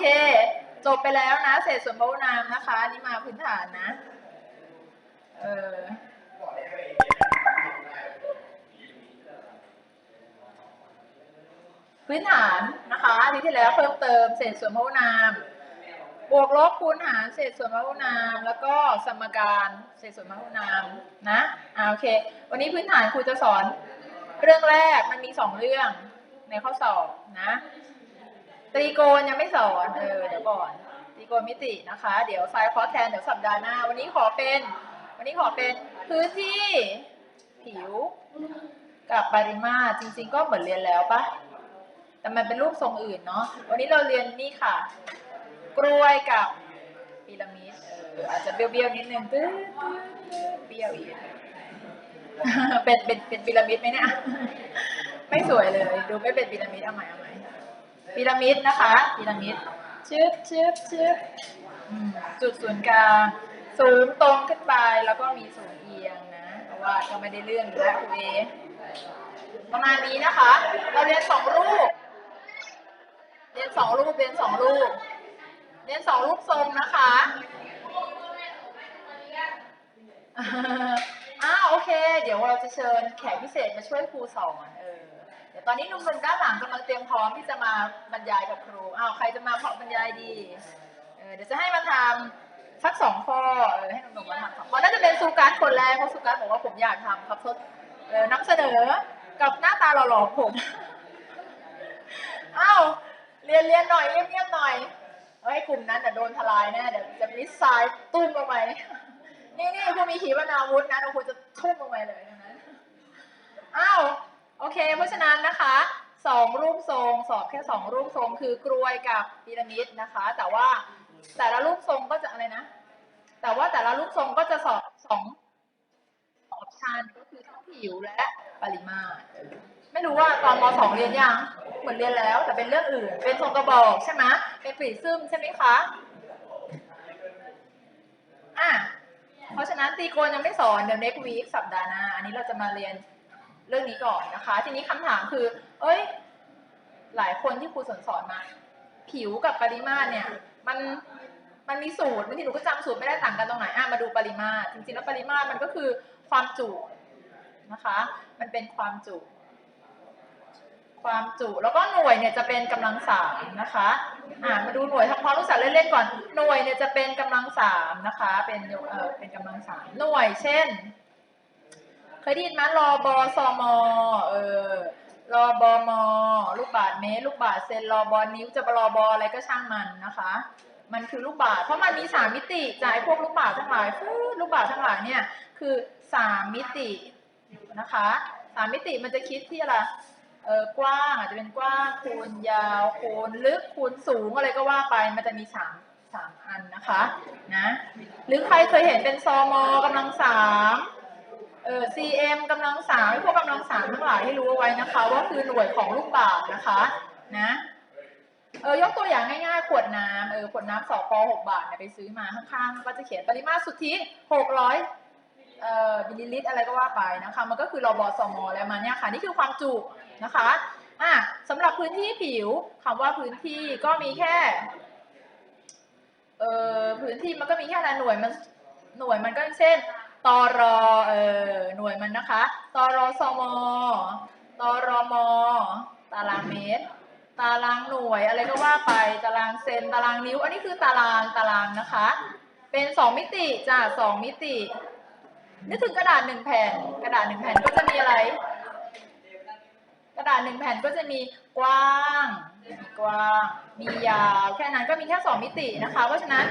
เค จบไปแล้วนะ เศษส่วนพหุนามนะคะนี่มาพื้นฐานนะ เออพื้นฐานนะคะอาที่ที่แล้วเพิ่มเติมเศษส่วนพหุนาม บวกลบคูณหารเศษส่วนพหุนาม แล้วก็สมการเศษส่วนพหุนามนะอ่าโอเค วันนี้พื้นฐานครูจะสอนเรื่องแรกมันมีสองเรื่องในข้อสอบนะ ตรีโกณยังไม่สอนเออเดี๋ยวก่อนตรีโกณมิตินะคะ เดี๋ยวไซน์คอแทนเดี๋ยวสัปดาห์หน้า วันนี้ขอเป็น วันนี้ขอเป็นพื้นที่ ผิว กับปริมาตรจริง ๆ ก็เหมือนเรียนแล้วปะแต่มันเป็นรูปทรงอื่นเนาะวันนี้เราเรียนนี่ค่ะ กล้วยกับพีระมิดเอออาจจะเบี้ยวๆนิดนึงตื้อเบี้ยวอีกเป็นเป็นเป็นพีระมิดไหมเนี่ยไม่สวยเลย ดูไม่เป็นพีระมิดเอาใหม่เอาใหม่ พีระมิดนะคะพีระมิดชึบชึบชึบอืมจุดศูนย์กลางสูงตรงขึ้นไปแล้วก็มีศูนย์เอียงนะเพราะว่าก็ไม่ได้เรื่องอยู่แล้วคุณเอประมาณนี้นะคะ เราเรียนสองรูป เรียนสองรูปเรียนสองรูป เรียนสองรูปทรงนะคะอ้าวโอเค เดี๋ยวเราจะเชิญแขกพิเศษมาช่วยครูสอนเออเดี๋ยวตอนนี้หนุ่มๆด้านหลังกำลังเตรียมพร้อมที่จะมาบรรยายกับครูอ้าวใครจะมาเพอบรรยายดีเออเดี๋ยวจะให้มาทำสักสองข้อเออให้หนุ่มๆมาทำสองข้อน่าจะเป็นซูการ์ดคนแรกเพราะซูการ์ดบอกว่าผมอยากทำครับทดเออนำเสนอกับหน้าตาหล่อๆผมอ้าวเรียนเรียนหน่อยเงียบๆหน่อยเฮ้ยกลุ่มนั้นเดี๋ยวโดนทลายแน่เดี๋ยวจะมิสไซล์ตุ้มลงไปนี่นี่ผู้มีขีปนาวุธนะเราควรจะทุ่มลงไปเลยนะอ้าว โอเค เพราะฉะนั้นนะคะสองรูปทรงสอบแค่สองรูปทรงคือกรวยกับพีระมิดนะคะ แต่ว่าแต่ละรูปทรงก็จะอะไรนะ แต่ว่าแต่ละรูปทรงก็จะสอบสองออปชันก็คือทั้งผิวและปริมาตร ไม่รู้ว่าตอนมสองเรียนยังเหมือนเรียนแล้ว แต่เป็นเรื่องอื่น เป็นทรงกระบอกใช่ไหมเป็นปีซึมใช่ไหมคะอะเพราะฉะนั้นตีโกนยังไม่สอนเดี๋ยว next week สัปดาห์หน้าอันนี้เราจะมาเรียน เรื่องนี้ก่อนนะคะ ทีนี้คำถามคือ เอ้ย หลายคนที่ครูสอนสอนมา ผิวกับปริมาตรเนี่ย มันมันมีสูตรบางทีหนูก็จำสูตรไม่ได้ต่างกันตรงไหนอะมาดูปริมาตรจริงๆแล้วปริมาตรมันก็คือความจุนะคะ มันเป็นความจุ ความจุแล้วก็หน่วยเนี่ยจะเป็นกำลังสามนะคะอ่ามาดูหน่วยทำความรู้จักเล่นๆก่อนหน่วยเนี่ยจะเป็นกำลังสามนะคะ เป็นเอ่อเป็นกำลังสามหน่วย เช่น เคยได้ยินไหมรอบอสมอเออรอบอมอลูกบาทเมตรลูกบาทเซนรอบอนิ้วจะรอบออะไรก็ช่างมันนะคะ มันคือลูกบาทเพราะมันมีสามมิติจ่ายพวกลูกบาททั้งหลายฟูลูกบาททั้งหลายเนี่ยคือสามมิตินะคะสามมิติมันจะคิดที่อะไรเออกว้างอาจจะเป็นกว้างคูณยาวคูณลึกคูณสูงอะไรก็ว่าไปมันจะมีสามสามอันนะคะนะหรือใครเคยเห็นเป็นซอมอกำลังสาม เออ cm กำลังสามพวกกำลังสามทั้งหลายให้รู้เอาไว้นะคะ ว่าคือหน่วยของลูกบาศก์นะคะ นะเออยกตัวอย่างง่ายๆ ขวดน้ำเออขวดน้ำสอปอหกบาทเนี่ยไปซื้อมาข้างๆ ก็จะเขียนปริมาตรสุทธิหกร้อยเอ่อมิลลิลิตรอะไรก็ว่าไปนะคะ มันก็คือรอบอสมแล้วมาเนี่ยค่ะ นี่คือความจุนะคะอะสำหรับพื้นที่ผิวคำว่าพื้นที่ก็มีแค่เอ่อพื้นที่มันก็มีแค่อะหน่วยมันหน่วยมันก็เช่น ตอรอเออหน่วยมันนะคะตอรอสมตอรอมตารางเมตร ตารางหน่วยอะไรก็ว่าไปตารางเซนตารางนิ้ว อันนี้คือตารางตารางนะคะ เป็นสองมิติจ้ะสองมิตินึกถึงกระดาษหนึ่งแผ่น กระดาษหนึ่งแผ่นก็จะมีอะไร กระดาษหนึ่งแผ่นก็จะมีกว้างมีกว้าง มียาว แค่นั้นก็มีแค่สองมิตินะคะ เพราะฉะนั้น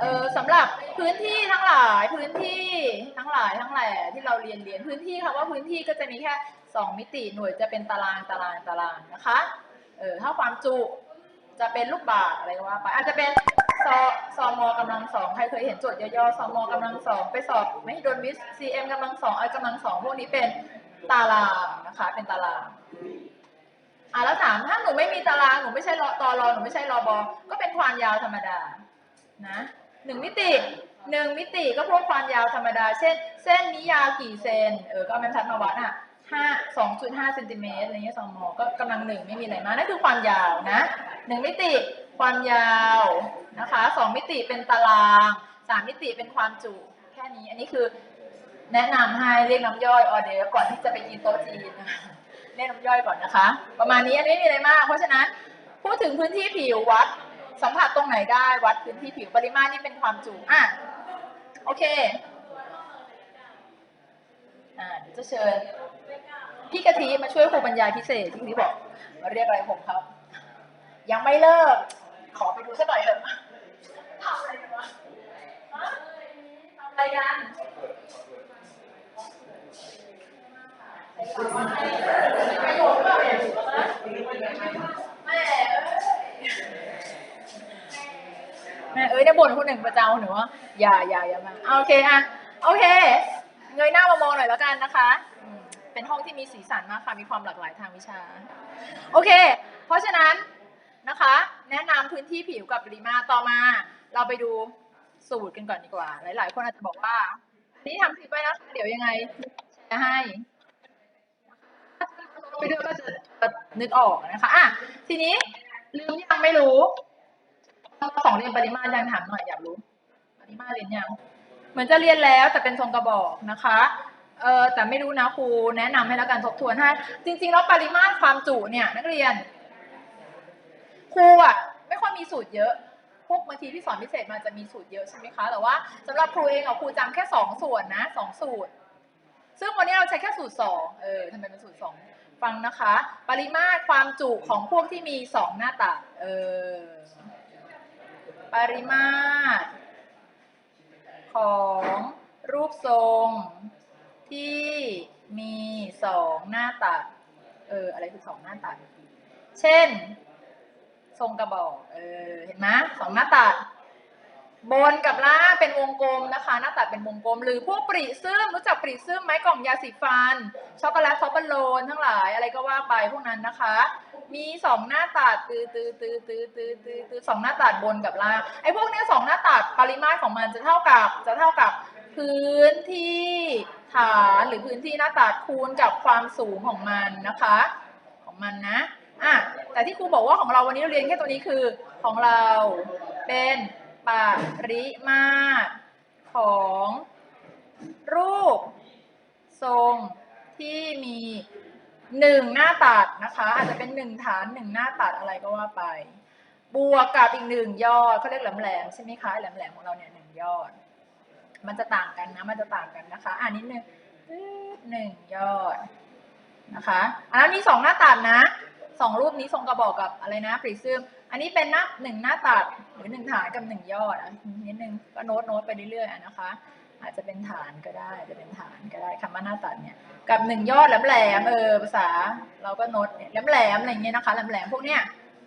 เออสำหรับพื้นที่ทั้งหลายพื้นที่ทั้งหลายทั้งแหล่ที่เราเรียนเรียนพื้นที่ค่ะว่าพื้นที่ก็จะมีแค่สองมิติหน่วยจะเป็นตารางตารางตารางนะคะเออถ้าความจุจะเป็นลูกบาศก์อะไรก็ว่าไปอาจจะเป็นซอซอมอกำลังสองใครเคยเห็นโจทย์ย่อๆซอมอกำลังสองไปสอบไม่โดนมิสซีเอ็มกำลังสองไอกำลังสองพวกนี้เป็นตารางนะคะเป็นตารางอะแล้วถามถ้าหนูไม่มีตารางหนูไม่ใช่รอตอรอหนูไม่ใช่รอบอก็เป็นความยาวธรรมดานะ หนึ่งมิติหนึ่งมิติก็พวกความยาวธรรมดา เช่น เส้นนี้ยาวกี่เซน เออ ก็เอาแมนทัดมาวัดอะห้าสองจุดห้าเซนติเมตรอะไรเงี้ยสองมอก็กำลังหนึ่งไม่มีอะไรมากนั่นคือความยาวนะหนึ่งมิติความยาวนะคะสองมิติเป็นตารางสามมิติเป็นความจุแค่นี้อันนี้คือแนะนำให้เรียกน้ำย่อยออเดอร์ก่อนที่จะไปกินโต๊ะจีนเรียกน้ำย่อยก่อนนะคะ ประมาณนี้อันนี้ไม่มีอะไรมาก เพราะฉะนั้นพูดถึงพื้นที่ผิววัด สัมผัสตรงไหนได้วัดพื้นที่ผิวปริมาตรนี่เป็นความจุอะโอเคอ่าเดี๋ยวจะเชิญพี่กะทิมาช่วยครูบรรยายพิเศษที่พี่บอกมาเรียกอะไรผมครับ ยังไม่เลิก ขอไปดูสักหน่อยเถอะทำอะไรกันวะฮะทำอะไรกันประโยชน์เปล่าเนี่ยแม่เอ้ยแม่เอ้ยเนี่ยบ่นคนหนึ่งประเจำหนูว่าอย่าอย่าอย่ามาเอาโอเคอะโอเค เงยหน้ามามองหน่อยแล้วกันนะคะอืมเป็นห้องที่มีสีสันมากค่ะ มีความหลากหลายทางวิชา โอเค เพราะฉะนั้นนะคะ แนะนำพื้นที่ผิวกับริมาต่อมา เราไปดูสูตรกันก่อนดีกว่า หลาย ๆ คนอาจจะบอกว่า นี่ทำคลิปไว้นะคะ เดี๋ยวยังไงจะให้ ไปดูก็จะนึกออกนะคะ อะ ทีนี้ลืมยังไม่รู้ สองเรียนปริมาตรยังถามหน่อยอยากรู้ ปริมาตรเรียนยังเหมือนจะเรียนแล้วแต่เป็นทรงกระบอกนะคะเออแต่ไม่รู้นะครูแนะนำให้แล้วกันทบทวนให้ จริง ๆ แล้วปริมาตรความจุเนี่ย นักเรียน ครูอะไม่ค่อยมีสูตรเยอะพวกบางทีที่สอนพิเศษมาจะมีสูตรเยอะใช่ไหมคะ แต่ว่าสำหรับครูเองอะครูจำแค่สองส่วนนะสองสูตร ซึ่งวันนี้เราใช้แค่สูตรสองเออทำไมเป็นสูตรสองฟังนะคะ ปริมาตรความจุของพวกที่มีสองหน้าตัดเออ ปริมาตร ของรูปทรงที่มีสองหน้าตัด เออ อะไรคือสองหน้าตัด เช่น ทรงกระบอก เออ เห็นไหมสองหน้าตัด บนกับล่างเป็นวงกลมนะคะ หน้าตัดเป็นวงกลม หรือพวกปริซึมรู้จักปริซึมไหมกล่องยาสีฟันช็อกโกแลตท็อปเปอร์โลนทั้งหลายอะไรก็ว่าไปพวกนั้นนะคะ มีสองหน้าตัดตือตือตือตือตือตือตือสองหน้าตัดบนกับล่างไอ้พวกเนี้ยสองหน้าตัดปริมาตรของมันจะเท่ากับจะเท่ากับพื้นที่ฐานหรือพื้นที่หน้าตัดคูณกับความสูงของมันนะคะ ของมันนะอะแต่ที่ครูบอกว่าของเราวันนี้เราเรียนแค่ตัวนี้คือของเราเป็น ปริมาตรของรูปทรงที่มีหนึ่งหน้าตัดนะคะ อาจจะเป็นหนึ่งฐานหนึ่งหน้าตัดอะไรก็ว่าไป บวกกับอีกหนึ่งยอดเขาเรียกแหลมๆใช่ไหมคะแหลมๆของเราเนี่ยหนึ่งยอด มันจะต่างกันนะมันจะต่างกันนะคะอ่านิดนึงหนึ่งยอดนะคะอันนั้มีสองหน้าตัดนะ สองรูปนี้ทรงกระบอกกับอะไรนะปริซึมอันนี้เป็นหน้าหนึ่งหน้าตัดหรือหนึ่งฐานกับหนึ่งยอดอะนิดนึงก็โน้ตโน้ตไปเรื่อยๆนะคะ อาจจะเป็นฐานก็ได้จะเป็นฐานก็ได้คำว่าหน้าตัดเนี่ยกับหนึ่งยอดแหลมๆเออภาษาเราก็โน้ตเนี่ยแหลมๆอะไรเงี้ยนะคะแหลมๆพวกเนี้ย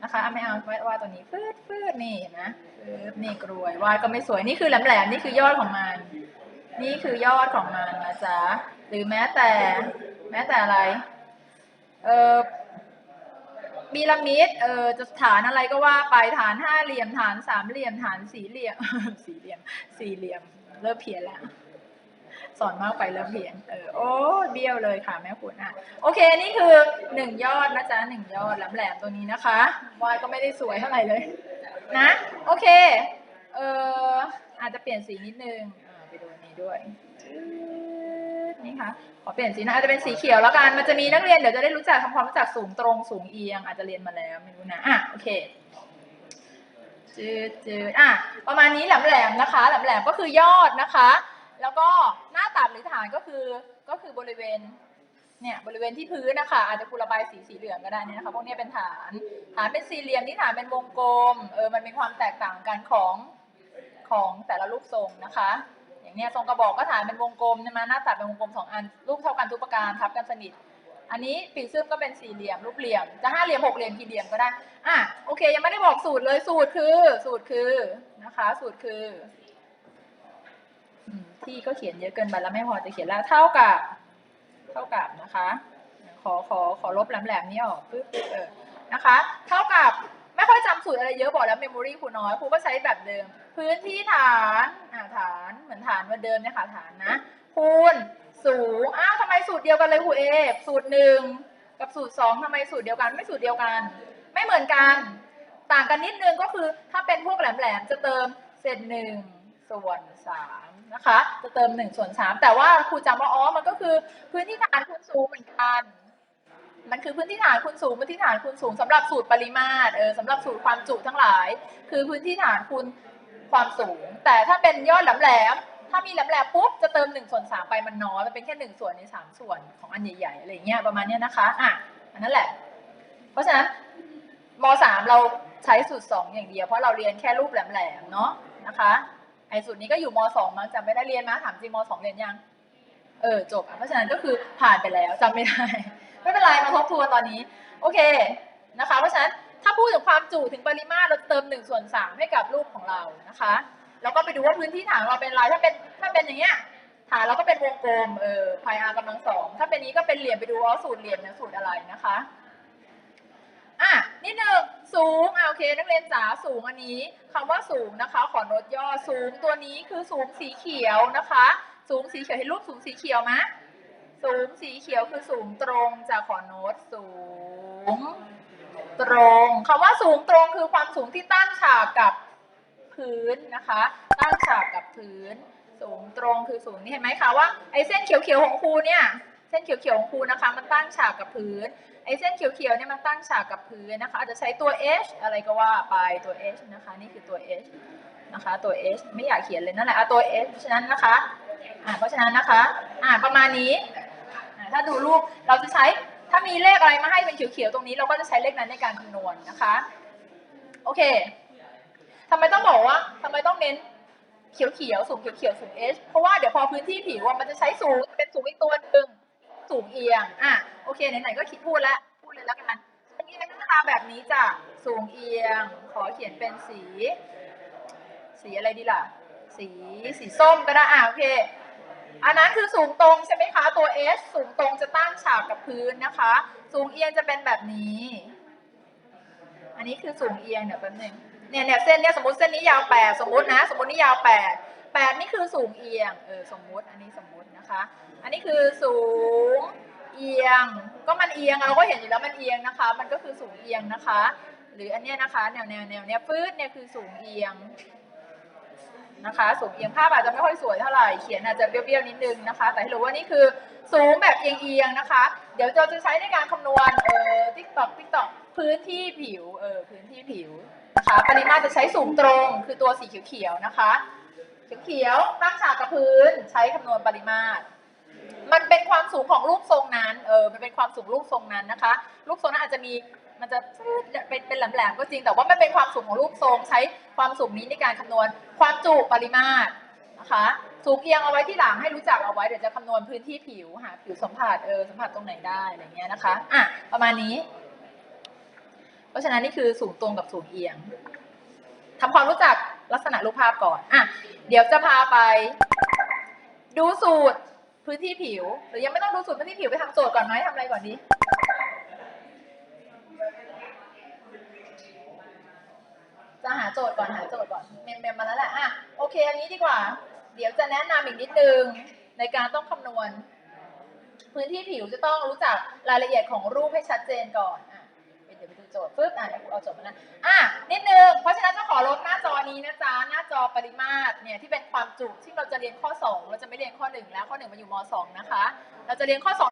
นะคะไม่เอาไว้ว่าตัวนี้ฟืดฟืดนี่เห็นไหมฟืดนี่กรวยวาดก็ไม่สวยนี่คือแหลมๆนี่คือยอดของมัน นี่คือยอดของมันนะจ๊ะหรือแม้แต่ แม้แต่อะไรเออ พีระมิด เออจะฐานอะไรก็ว่าไปฐานห้าเหลี่ยมฐานสามเหลี่ยมฐานสี่เหลี่ยม สี่เหลี่ยม สี่เหลี่ยม เริ่มเพี้ยนแล้ว สอนมากไปเริ่มเพี้ยน เออ โอ้เบี้ยวเลยค่ะแม่คุณอะ โอเค นี่คือหนึ่งยอดนะจ๊ะหนึ่งยอดแหลมๆตัวนี้นะคะ วาดก็ไม่ได้สวยเท่าไหร่เลย นะ โอเค เอออาจจะเปลี่ยนสีนิดนึง ไปดูอันนี้ด้วย นี่ค่ะ ขอเปลี่ยนสีนะอาจจะเป็นสีเขียวแล้วกัน มันจะมีนักเรียนเดี๋ยวจะได้รู้จักทำความรู้จักสูงตรงสูงเอียง อาจจะเรียนมาแล้วไม่รู้นะอะโอเคจืดจืดอะประมาณนี้แหลมๆนะคะ แหลมๆก็คือยอดนะคะ แล้วก็หน้าตัดหรือฐานก็คือก็คือบริเวณเนี่ยบริเวณที่พื้นนะคะอาจจะคูระบายสีสีเหลืองก็ได้นี่นะคะพวกนี้เป็นฐานฐานเป็นสี่เหลี่ยมนี่ฐานเป็นวงกลมเออมันมีความแตกต่างกันของของแต่ละรูปทรงนะคะ เนี้ยทรงกระบอกก็ฐานเป็นวงกลมใช่ไหมหน้าตัดเป็นวงกลมสองอันรูปเท่ากันทุกประการทับกันสนิท อันนี้ปีกซึมก็เป็นสี่เหลี่ยมรูปเหลี่ยม จะห้าเหลี่ยมหกเหลี่ยมกี่เหลี่ยมก็ได้อะโอเค ยังไม่ได้บอกสูตรเลยสูตรคือ สูตรคือนะคะ สูตรคือที่ก็เขียนเยอะเกินไปแล้วไม่พอจะเขียนแล้วเท่ากับ เท่ากับนะคะ ขอขอขอลบแหลมๆนี้ออกปึ๊บเออนะคะ เท่ากับไม่ค่อยจำสูตรอะไรเยอะบอกแล้วเมมโมรีครูน้อยครูก็ใช้แบบเดิม พื้นที่ฐานอ่าฐานเหมือนฐานเหมือนเดิมเนี่ยค่ะฐานนะคูณสูงอ้าวทำไมสูตรเดียวกันเลยครูเอสูตรหนึ่งกับสูตรสองทำไมสูตรเดียวกัน ไม่สูตรเดียวกัน ไม่เหมือนกัน ต่างกันนิดนึงก็คือถ้าเป็นพวกแหลมๆจะเติมเศษหนึ่งส่วนสามนะคะ จะเติมหนึ่งส่วนสามแต่ว่าครูจำว่าอ๋อมันก็คือพื้นที่ฐานคูณสูงเหมือนกันมันคือพื้นที่ฐานคูณสูงพื้นที่ฐานคูณสูงสำหรับสูตรปริมาตรเออสำหรับสูตรความจุทั้งหลาย คือพื้นที่ฐานคูณ ความสูง แต่ถ้าเป็นยอดแหลมๆถ้ามีแหลมๆปุ๊บจะเติม1ส่วน3ไปมันน้อยมันเป็นแค่1ส่วนใน3ส่วนของอันใหญ่ๆอะไรเงี้ยประมาณเนี้ยนะคะอะอันนั้นแหละ เพราะฉะนั้นมสามเราใช้สูตรสองอย่างเดียวเพราะเราเรียนแค่รูปแหลมๆเนาะนะคะไอ้สูตรนี้ก็อยู่มสองมั้งจำไม่ได้เรียนมาถามจริงมสองเรียนยังเออจบอะเพราะฉะนั้นก็คือผ่านไปแล้วจำไม่ได้ ไม่เป็นไรมาทบทวนตอนนี้ โอเคนะคะ เพราะฉะนั้น ถ้าพูดถึงความจุถึงปริมาตรเราเติม1ส่วน3ให้กับรูปของเรานะคะแล้วก็ไปดูว่าพื้นที่ฐานเราเป็นอะไรถ้าเป็นถ้าเป็นอย่างเงี้ยฐานเราก็เป็นวงกลมเออพายอากำลังสองถ้าเป็นนี้ก็เป็นเหลี่ยมไปดูว่าสูตรเหลี่ยมเนี่ยสูตรอะไรนะคะอะนิดหนึ่งสูงอะโอเค นักเรียนจ๋าสูงอันนี้คำว่าสูงนะคะ ขอโน้ตย่อสูงตัวนี้คือสูงสีเขียวนะคะ สูงสีเขียวเห็นรูปสูงสีเขียวไหมสูงสีเขียวคือสูงตรงจากขอโน้ตสูง ตรงคำว่าสูงตรงคือความสูงที่ตั้งฉากกับพื้นนะคะ ตั้งฉากกับพื้น สูงตรงคือสูงนี่เห็นไหมคะว่าไอ้เส้นเขียวๆของครูเนี่ยเส้นเขียวๆของครูนะคะ มันตั้งฉากกับพื้นไอ้เส้นเขียวๆเนี่ยมันตั้งฉากกับพื้นนะคะอาจจะใช้ตัว h อะไรก็ว่าไปตัว h นะคะนี่คือตัว h นะคะตัว h ไม่อยากเขียนเลยนั่นแหละอาตัว h เพราะฉะนั้นนะคะอ่าเพราะฉะนั้นนะคะอ่าประมาณนี้ถ้าดูรูปเราจะใช้ ถ้ามีเลขอะไรมาให้เป็นเขียวๆตรงนี้เราก็จะใช้เลขนั้นในการคำนวณนะคะ โอเคทำไมต้องบอกว่าทำไมต้องเน้นเขียวๆสูงเขียวๆสูง h เพราะว่าเดี๋ยวพอพื้นที่ผิวมันจะใช้สูงเป็นสูงอีกตัวหนึ่งสูงเอียงอะโอเคไหนๆก็คิดพูดแล้วพูดเลยแล้วกันสูงเอียหน้าตาแบบนี้จ้ะสูงเอียง ขอเขียนเป็นสี สีอะไรดีล่ะ สีสีส้มก็ได้อะโอเค อันนั้นคือสูงตรงใช่ไหมคะ ตัว S สูงตรงจะตั้งฉากกับพื้นนะคะ สูงเอียงจะเป็นแบบนี้ อันนี้คือสูงเอียงเดี๋ยวแป๊บนึงเนี่ยเนี่ยเส้นเนี่ยสมมติเส้นนี้ยาวแปดสมมตินะ สมมตินี่ยาวแปดแปดนี่คือสูงเอียงเออสมมติอันนี้สมมตินะคะ อันนี้คือสูงเอียง ก็มันเอียงเราก็เห็นอยู่แล้วมันเอียงนะคะ มันก็คือสูงเอียงนะคะ หรืออันเนี้ยนะคะแนวแนวแนวเนี้ยฟืดเนี่ยคือสูงเอียง นะคะสูงเอียงภาพอาจจะไม่ค่อยสวยเท่าไหร่เขียนอาจจะเบี้ยวๆนิดนึงนะคะ แต่ให้รู้ว่านี่คือสูงแบบเอียงๆนะคะ เดี๋ยวเราจะใช้ในการคำนวณเออติ๊กตอกติ๊กตอกพื้นที่ผิวเออพื้นที่ผิวนะคะปริมาตรจะใช้สูงตรงคือตัวสีเขียวๆนะคะ เขียวๆตั้งฉากกับพื้นใช้คำนวณปริมาตรมันเป็นความสูงของรูปทรงนั้น เออ มันเป็นความสูงรูปทรงนั้นนะคะ รูปทรงนั้นอาจจะมี มันจะเป็นเป็นแหลมๆก็จริงแต่ว่ามันเป็นความสูงของรูปทรง ใช้ความสูงนี้ในการคำนวณความจุปริมาตรนะคะสูงเอียงเอาไว้ที่หลังให้รู้จักเอาไว้เดี๋ยวจะคำนวณพื้นที่ผิวหาผิวสัมผัสเออสัมผัสตรงไหนได้อะไรเงี้ยนะคะอะประมาณนี้ เพราะฉะนั้นนี่คือสูงตรงกับสูงเอียงทำความรู้จักลักษณะรูปภาพก่อนอะเดี๋ยวจะพาไป ดูสูตรพื้นที่ผิว หรือยังไม่ต้องดูสูตรพื้นที่ผิวไปทำโจทย์ก่อนไหมทำอะไรก่อนดี จะหาโจทย์ก่อนหาโจทย์ก่อนเมมเมมมาแล้วแหละอะโอเคอันนี้ดีกว่า เดี๋ยวจะแนะนำอีกนิดนึงในการต้องคำนวณ พื้นที่ผิวจะต้องรู้จักรายละเอียดของรูปให้ชัดเจนก่อนอะเดี๋ยวไปดูโจทย์ปึ๊บอะเดี๋ยวเอาโจทย์มานะอะนิดนึงเพราะฉะนั้นจะขอลดหน้าจอนี้นะจ๊ะหน้าจอปริมาตรเนี่ยที่เป็นความจุที่เราจะเรียนข้อ 2 เราจะไม่เรียนข้อ 1 แล้วข้อ1มาอยู่ม 2 นะคะ เราจะเรียนข้อ 2